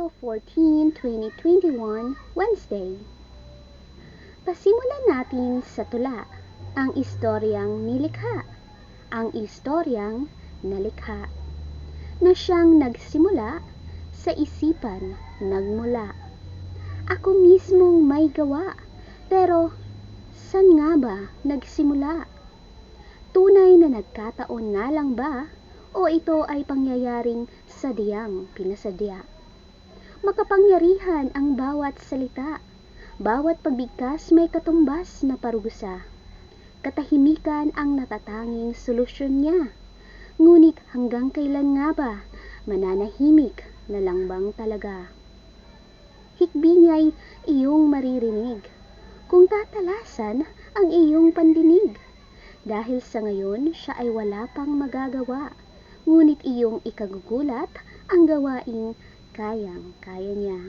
April 14, 2021, Wednesday. Pasimulan natin sa tula, ang istoryang nilikha, ang istoryang nalikha, na siyang nagsimula sa isipan nagmula. Ako mismong may gawa, pero san nga ba nagsimula? Tunay na nagkataon nga lang ba o ito ay pangyayaring sadyang pinasadya. Makapangyarihan ang bawat salita, bawat pagbigkas may katumbas na parusa. Katahimikan ang natatanging solusyon niya. Ngunit hanggang kailan nga ba mananahimik na lang bang talaga? Hikbi niya'y iyong maririnig kung tatalasan ang iyong pandinig. Dahil sa ngayon siya ay wala pang magagawa ngunit iyong ikagugulat ang gawaing kayang-kaya niya.